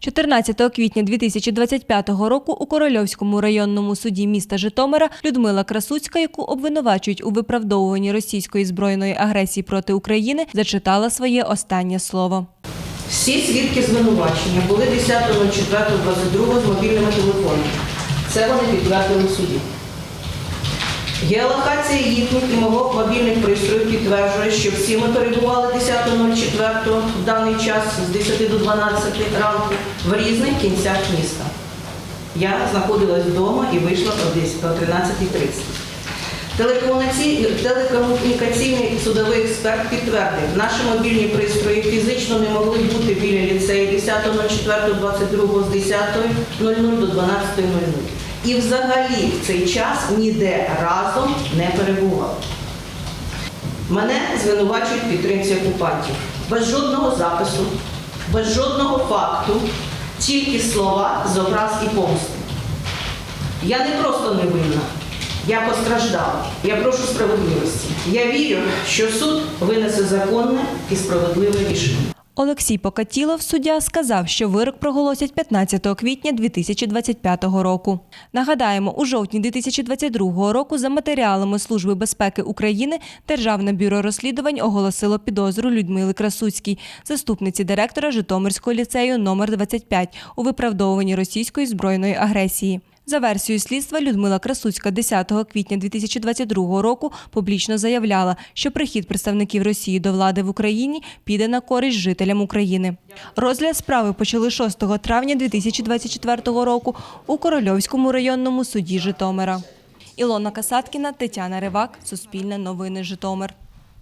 14 квітня 2025 року у Корольовському районному суді міста Житомира Людмила Красуцька, яку обвинувачують у виправдовуванні російської збройної агресії проти України, зачитала своє останнє слово. Всі свідки звинувачення були 10.04.22 з мобільними телефонами. Це вони підтвердили в суді. Геолокація їхніх і мобільних пристроїв підтверджує, що всі ми перебували 10.04 в даний час з 10 до 12 ранку в різних кінцях міста. Я знаходилась вдома і вийшла о 13.30. Телекомунікаційний, телекомунікаційний судовий експерт підтвердив, наші мобільні пристрої фізично не могли бути біля ліцею 10.04.22 з 10.00 до 12.00. І взагалі в цей час ніде разом не перебували. Мене звинувачують в підтримці окупантів. Без жодного запису, без жодного факту, тільки слова з образ і помсти. Я не просто невинна, я постраждала. Я прошу справедливості. Я вірю, що суд винесе законне і справедливе рішення. Олексій Покатілов, суддя, сказав, що вирок проголосять 15 квітня 2025 року. Нагадаємо, у жовтні 2022 року за матеріалами Служби безпеки України Державне бюро розслідувань оголосило підозру Людмили Красуцькій, заступниці директора Житомирського ліцею номер 25 у виправдовуванні російської збройної агресії. За версією слідства, Людмила Красуцька 10 квітня 2022 року публічно заявляла, що прихід представників Росії до влади в Україні піде на користь жителям України. Розгляд справи почали 6 травня 2024 року у Корольовському районному суді Житомира. Ілона Касаткіна, Тетяна Ривак, Суспільне новини Житомир.